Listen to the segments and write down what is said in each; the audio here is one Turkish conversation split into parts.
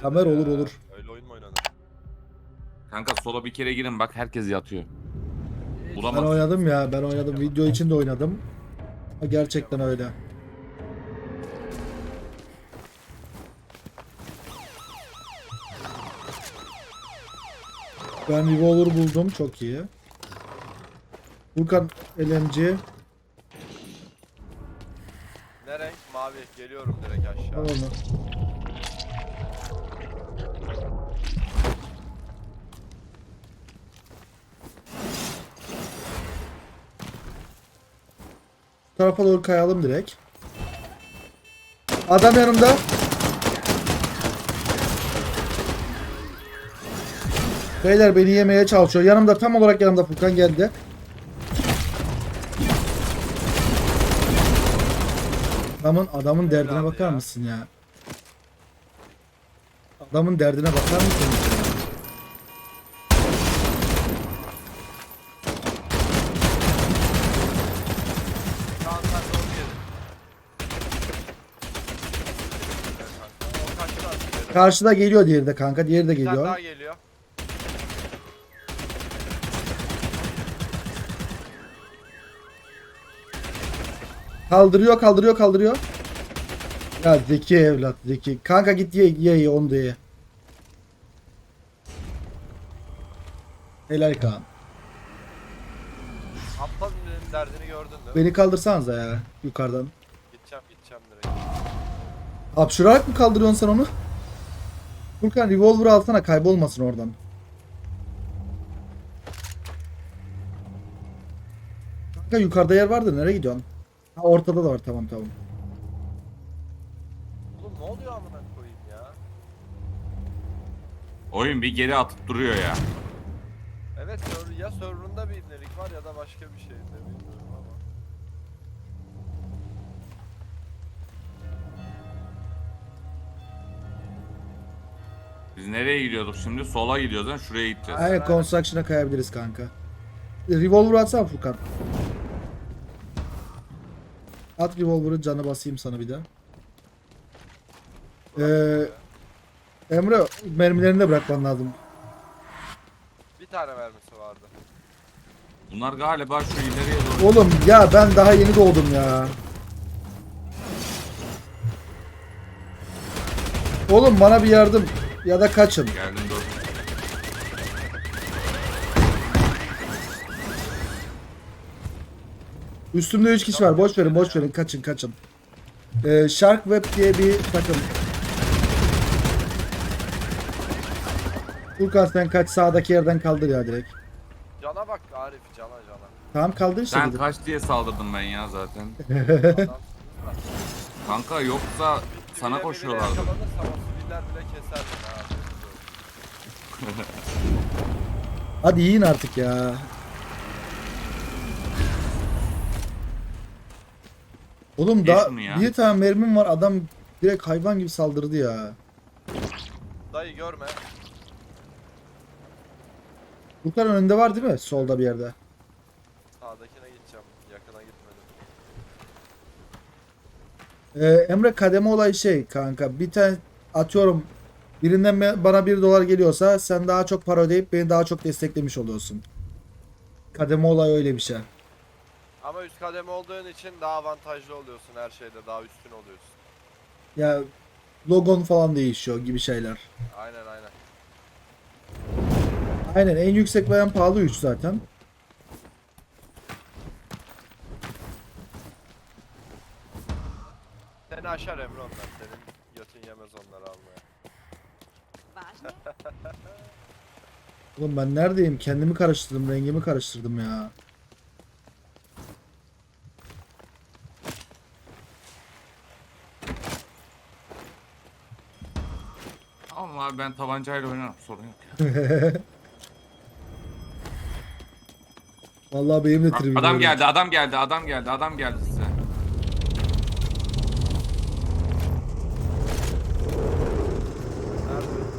Kamer olur olur. Öyle oyun mu oynanır? Kanka sola bir kere girin bak herkes yatıyor. Ben Bulamaz. oynadım ya ben oynadım. Video için de oynadım. Ha, Gerçekten öyle. Ben revolver buldum çok iyi. Furkan LMG. Ne renk? Mavi. Geliyorum direkt aşağı. Tamam mı? Tarafa doğru kayalım direkt. Adam yanımda. Beyler beni yemeye çalışıyor. Yanımda tam olarak yanımda Furkan geldi. Adamın adamın derdine bakar mısın ya? Adamın derdine bakar mısın? ya? Kaan sen de onu yedin. O kaçtı artık. Karşıda geliyor diğeri de kanka. Diğeri de Bir tane geliyor. daha geliyor. Kaldırıyor kaldırıyor kaldırıyor. Ya zeki evlat zeki. Kanka git ye ye ye onu da ye. Helal Kaan. Aptal birinin derdini gördün değil mi? Beni kaldırsanıza ya yukarıdan. Gideceğim gideceğim direkt. Hapşırarak mı kaldırıyorsun sen onu? Furkan revolver alsana kaybolmasın oradan. Kanka yukarıda yer vardı nereye gidiyorsun? Ha, ortada da var tamam tamam. Oğlum ne oluyor amına koyayım ya? Oyun bir geri atıp duruyor ya. Evet server, ya server'ında bir ibnelik var ya da başka bir şeyde bilmiyorum Biz nereye gidiyorduk şimdi? Sola gidiyoruz lan şuraya gideceğiz. Aynen construction'a kayabiliriz kanka. Revolver atsana Furkan. At revolver'ı canı basayım sana bir de. Ee, Emre mermilerini de bırakman lazım. Bir tane mermisi vardı. Bunlar galiba şu ileriye doğru. Oğlum ya ben daha yeni doğdum ya. Oğlum bana bir yardım ya da kaçın. Geldim dur. Üstümde 3 kişi var. Boş verin, boş verin. Kaçın, kaçın. Ee, Shark Web diye bir takım. Furkan sen kaç sağdaki yerden kaldır ya direkt. Cana bak Arif cana cana. Tamam kaldır işte. Sen dedim. kaç diye saldırdım ben ya zaten. Kanka yoksa sana koşuyorlardı. yakalanırsa o siviller bile. Hadi yiyin artık ya. Oğlum da şunu ya. bir tane mermim var adam direkt hayvan gibi saldırdı ya. Dayı görme. Furkan önünde var değil mi? Solda bir yerde. Sağdakine gideceğim. Yakına gitmedim. Ee, Emre kademe olay şey kanka bir tane atıyorum birinden bana 1 dolar geliyorsa sen daha çok para ödeyip beni daha çok desteklemiş oluyorsun. Kademe olay öyle bir şey. Ama üst kademe olduğun için daha avantajlı oluyorsun her şeyde. Daha üstün oluyorsun. Ya logon falan değişiyor gibi şeyler. Aynen aynen. Aynen en yüksek ve en pahalı 3 zaten. Seni aşar Emre onlar. Oğlum ben neredeyim? Kendimi karıştırdım, rengimi karıştırdım ya. Tamam abi ben tabancayla oynarım sorun yok. ya. Vallahi benim de tribim. Adam geldi adam geldi adam geldi adam geldi size. Nerede?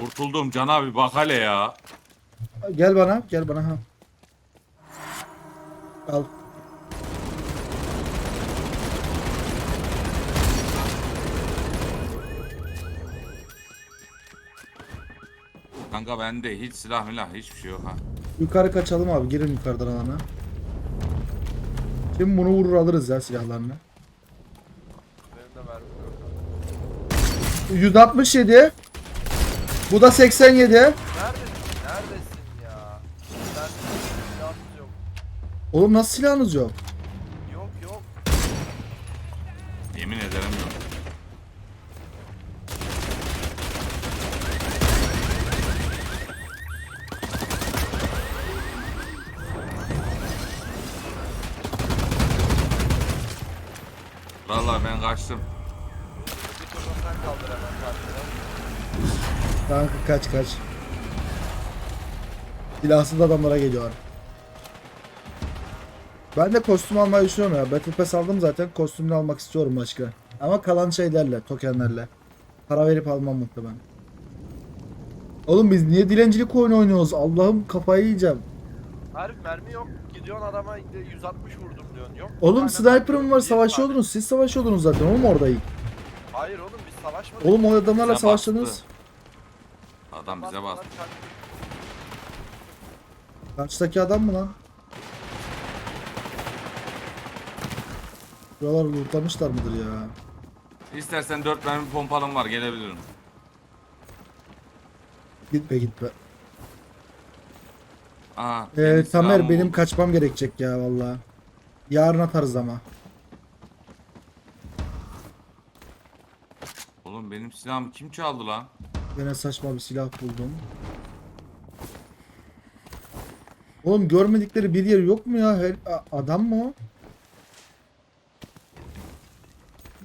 Kurtuldum Can abi bak hele ya. Gel bana, gel bana ha. Al. Kanka bende hiç silah milah hiçbir şey yok ha. Yukarı kaçalım abi. Girin yukarıdan alana. Şimdi bunu vurur alırız ya silahlarını. Benim de mermim yok. 167. Bu da 87. Neredesin? Neredesin ya? Ben silahımız yok. Oğlum nasıl silahınız? Yok yok. Yemin ederim yok. Vallahi ben kaçtım. Bir turda sen kaldır hemen karşıdan. Kanka kaç kaç. Silahsız adamlara geliyor. Ben de kostüm almayı düşünüyorum ya. Battle Pass aldım zaten. Kostümünü almak istiyorum başka. Ama kalan şeylerle, tokenlerle. Para verip almam muhtemelen. Oğlum biz niye dilencilik oyunu oynuyoruz? Allah'ım kafayı yiyeceğim. Harbi mermi yok. Gidiyorsun adama 160 vurdum diyorsun. Yok. Oğlum sniper'ım var savaşıyordunuz. Siz savaşıyordunuz zaten oğlum orada ilk. Hayır oğlum biz savaşmadık. Oğlum o adamlarla savaştınız. Adam bize bastı. Karşıdaki adam mı lan? Buralar lootlamışlar mıdır ya? İstersen 4 mermi pompalım var gelebilirim. Gitme gitme. Aa, Ee, benim Tamer benim buldum. kaçmam gerekecek ya valla. Yarın atarız ama. Oğlum benim silahımı kim çaldı lan? Yine saçma bir silah buldum. Oğlum görmedikleri bir yer yok mu ya? Her, adam mı o?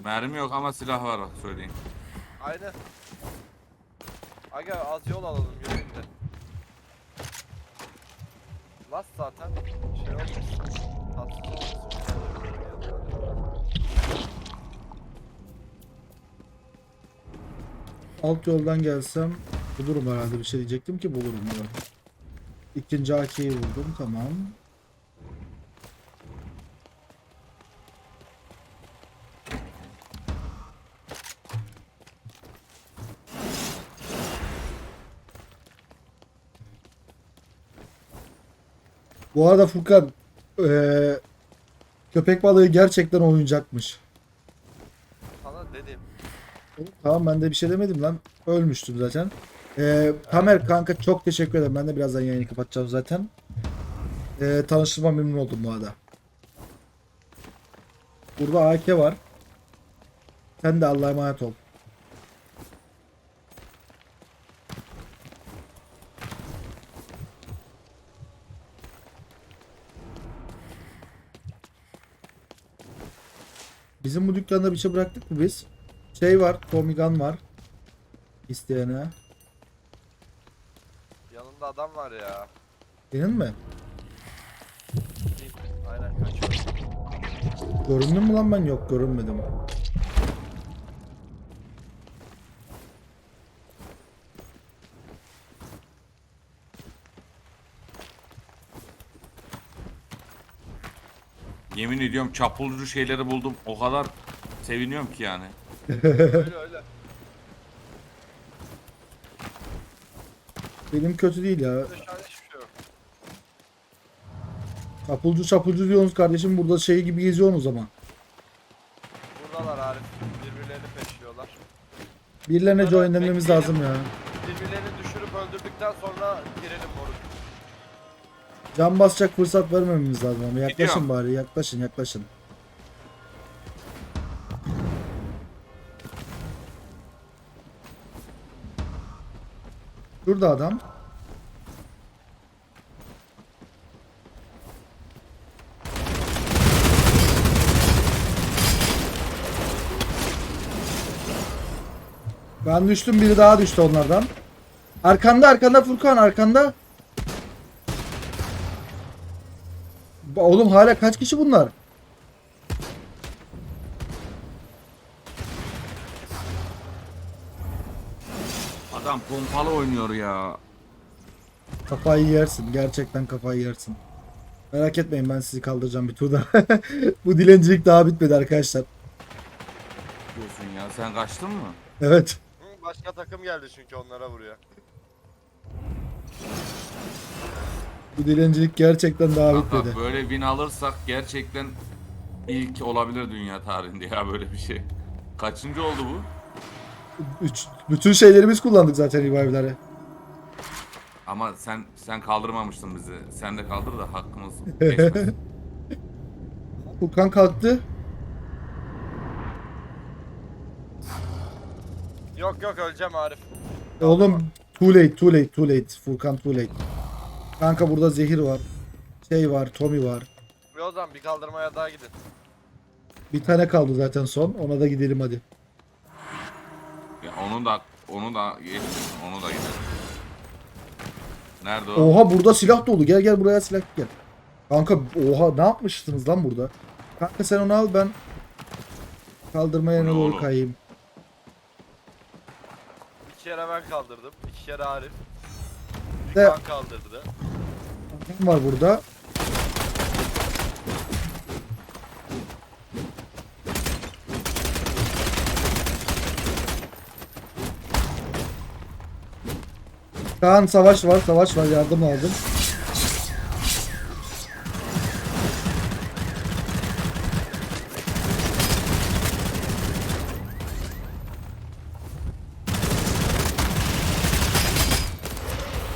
Mermi yok ama silah var söyleyeyim. Aynen. Aga az yol alalım yürüyün de. Last zaten şey olmasın. Tatsız olmasın. Alt yoldan gelsem bulurum herhalde bir şey diyecektim ki bulurum. Evet. İkinci AK'yi buldum tamam. Bu arada Furkan eee, köpek balığı gerçekten oyuncakmış. Sana dedim. Tamam ben de bir şey demedim lan. Ölmüştüm zaten. Ee, Tamer kanka çok teşekkür ederim. Ben de birazdan yayını kapatacağım zaten. Ee, tanıştığıma memnun oldum bu arada. Burada AK var. Sen de Allah'a emanet ol. Bizim bu dükkanda bir şey bıraktık mı biz? Şey var, Tommy Gun var. İsteyene. Yanında adam var ya. Senin mi? Aynen kaçıyor. Göründüm mü lan ben? Yok görünmedim. Yemin ediyorum çapulcu şeyleri buldum. O kadar seviniyorum ki yani. Öyle öyle. Benim kötü değil ya. An hiçbir şey yok. Çapulcu çapulcu diyorsunuz kardeşim. Burada şey gibi geziyorsunuz ama. Buradalar Arif. Birbirlerini peşliyorlar. Birilerine Bunlara joinlememiz bekleyelim. lazım ya. Birbirlerini düşürüp öldürdükten sonra girelim moruk. Can basacak fırsat vermememiz lazım ama. Yaklaşın Gidiyorum. bari. Yaklaşın yaklaşın. Şurada adam. Ben düştüm biri daha düştü onlardan. Arkanda arkanda Furkan arkanda. Oğlum hala kaç kişi bunlar? Adam pompalı oynuyor ya. Kafayı yersin. Gerçekten kafayı yersin. Merak etmeyin ben sizi kaldıracağım bir turda. Bu dilencilik daha bitmedi arkadaşlar. Diyorsun ya sen kaçtın mı? Evet. Hı, başka takım geldi çünkü onlara vuruyor. Bu dilencilik gerçekten daha bitmedi. Kanka böyle win alırsak gerçekten ilk olabilir dünya tarihinde ya böyle bir şey. Kaçıncı oldu bu? Üç, bütün şeyleri biz kullandık zaten revive'ları. Ama sen sen kaldırmamıştın bizi. Sen de kaldır da hakkımız geçmesin. Furkan kalktı. Yok yok öleceğim Arif. Oğlum too late too late too late. Furkan too late. Kanka burada zehir var. Şey var Tommy var. Bir o zaman bir kaldırmaya daha gidin. Bir tane kaldı zaten son. Ona da gidelim hadi. Onu da onu da geçmesin. Onu da gidelim. Nerede o? Oha burada silah dolu. Gel gel buraya silah gel. Kanka oha ne yapmışsınız lan burada? Kanka sen onu al ben kaldırmaya ne doğru kayayım. İki kere ben kaldırdım. iki kere Arif. Bir De- kan kaldırdı. Kim var burada? Kaan savaş var, savaş var. Yardım aldım.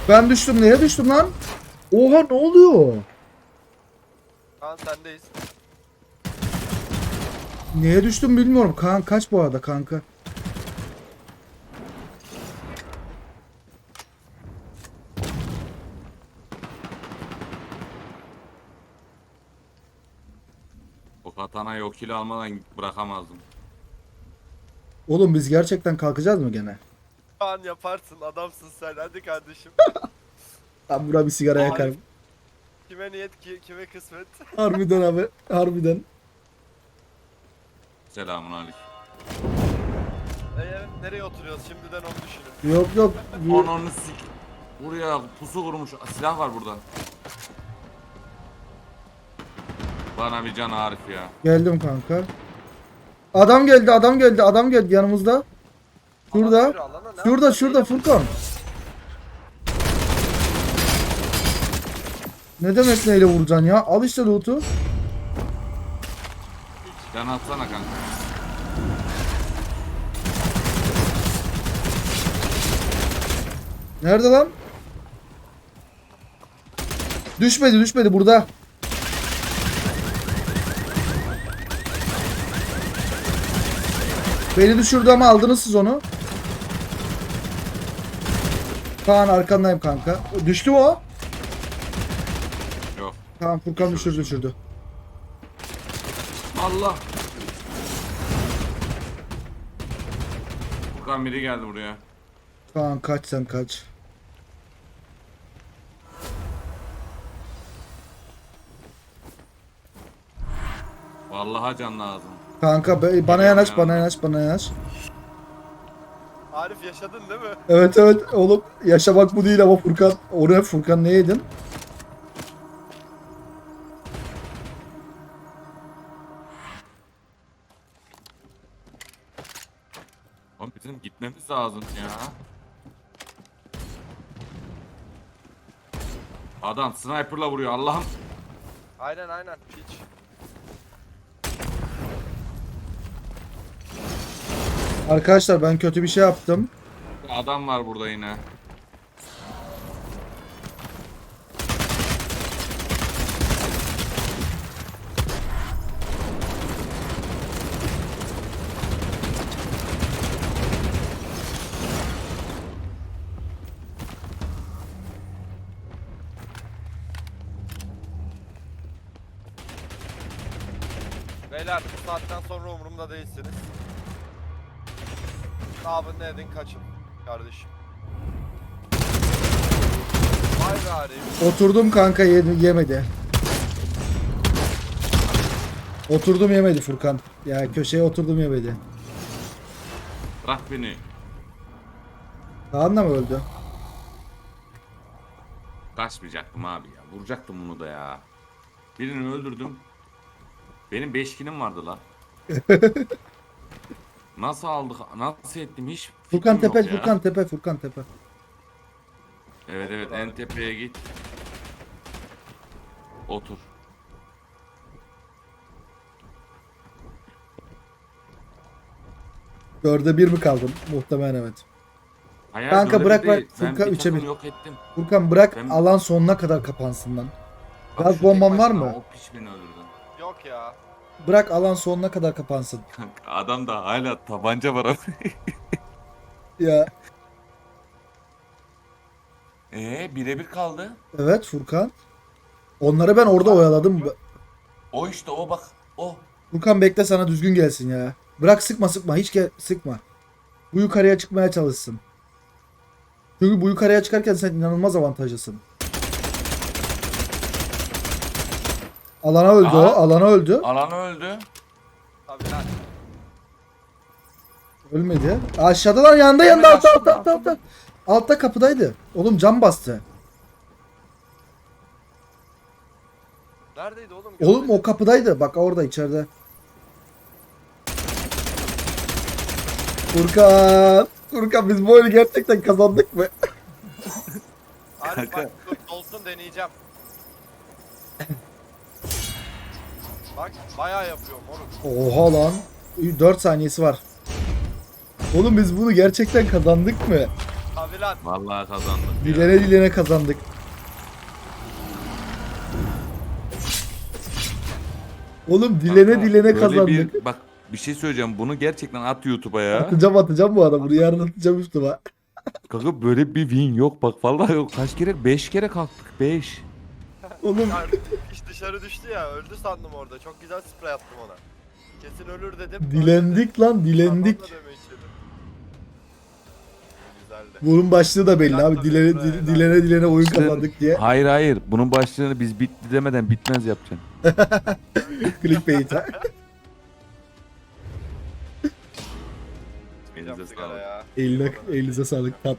Ben düştüm. Neye düştüm lan? Oha ne oluyor? Kaan sendeyiz. Neye düştüm bilmiyorum. Kaan kaç bu arada kanka? Katana yok kill almadan bırakamazdım. Oğlum biz gerçekten kalkacağız mı gene? Kaan yaparsın adamsın sen hadi kardeşim. Ben bura bir sigara Abi. yakarım. kime niyet ki kime kısmet. Harbiden abi. Harbiden. Selamun aleyküm. Eee nereye oturuyoruz şimdiden onu düşünün. Yok yok. Bu- Ananı sik. Buraya pusu kurmuş. Silah var burada. Bana bir can Arif ya. Geldim kanka. Adam geldi adam geldi adam geldi yanımızda. Şurada. Şurada şurada Furkan. Ne demek neyle vuracaksın ya? Al işte loot'u. Can atsana kanka. Nerede lan? Düşmedi düşmedi burada. Beni düşürdü ama aldınız siz onu. Kaan arkandayım kanka. Düştü mü o? Yok. Tamam Furkan düşürdü düşürdü. Allah. Furkan biri geldi buraya. Kaan kaç sen kaç. Vallahi can lazım. Kanka be- bana yanaş bana yanaş bana yanaş. Arif yaşadın değil mi? Evet evet oğlum yaşamak bu değil ama Furkan. Oraya Furkan ne yedin? Oğlum bizim gitmemiz lazım ya. Adam sniperla vuruyor Allah'ım. Aynen aynen hiç. Arkadaşlar ben kötü bir şey yaptım. Adam var burada yine. Beyler bu saatten sonra umurumda değilsiniz. Ne edin kaçın kardeşim. Vay be Arif. Oturdum kanka ye- yemedi. Oturdum yemedi Furkan. Ya köşeye oturdum yemedi. Bırak beni. Kaan da mı öldü? Kaçmayacaktım abi ya. Vuracaktım bunu da ya. Birini öldürdüm. Benim beşkinim vardı la. nasıl aldık? Nasıl ettim hiç Furkan fikrim Tepe, yok ya. Furkan Tepe, Furkan Tepe. Evet evet en tepeye git. Otur. Dörde bir mi kaldın? Muhtemelen evet. Hayır, Kanka bırak bir bırak. değil. Ben Furkan bir üçe takım bir. yok ettim. Furkan bırak Ben- alan sonuna kadar kapansın lan. Bak Gaz şu bomban var başına mı? O piç beni öldürdü. Yok ya. Bırak alan sonuna kadar kapansın. Kanka adam da hala tabanca var abi. Ya Eee birebir kaldı. evet Furkan. Onları ben orada oyaladım. O işte o bak. O. Furkan bekle sana düzgün gelsin ya. Bırak sıkma sıkma hiç gel sıkma. Bu yukarıya çıkmaya çalışsın. Çünkü bu yukarıya çıkarken sen inanılmaz avantajlısın. Alana öldü o. Aa. Alana öldü. Alan öldü. Tabii lan. Ölmedi. Aşağıda lan yanında yanında altta altta altta altta. Altta kapıdaydı. Oğlum cam bastı. Neredeydi oğlum? Oğlum o kapıdaydı. Bak orada içeride. Furkan. Furkan biz bu oyunu gerçekten kazandık mı? Arif bak dur dolsun deneyeceğim. Bak bayağı yapıyorum oğlum. Oha lan. 4 saniyesi var. Oğlum biz bunu gerçekten kazandık mı? Tabii lan. Vallahi kazandık. ya. Dilene dilene kazandık. Oğlum dilene Kanka, dilene böyle kazandık. Bir, bak bir şey söyleyeceğim. Bunu gerçekten at YouTube'a ya. Atacağım atacağım bu arada. Bunu yarın atacağım üstüme. Kanka böyle bir win yok bak vallahi yok. Kaç kere? 5 kere kalktık. 5. Oğlum Ya, iş dışarı düştü ya öldü sandım orada. Çok güzel sprey attım ona. Kesin ölür dedim. dilendik lan dilendik. Bunun başlığı da belli abi. Dilene Helal, dil- helal. dilene dilene oyun İşte- kazandık diye. Hayır hayır. Bunun başlığını biz bitti demeden bitmez yapacaksın. Clickbait ha. Ya. Eline, elinize sağlık. Tatlı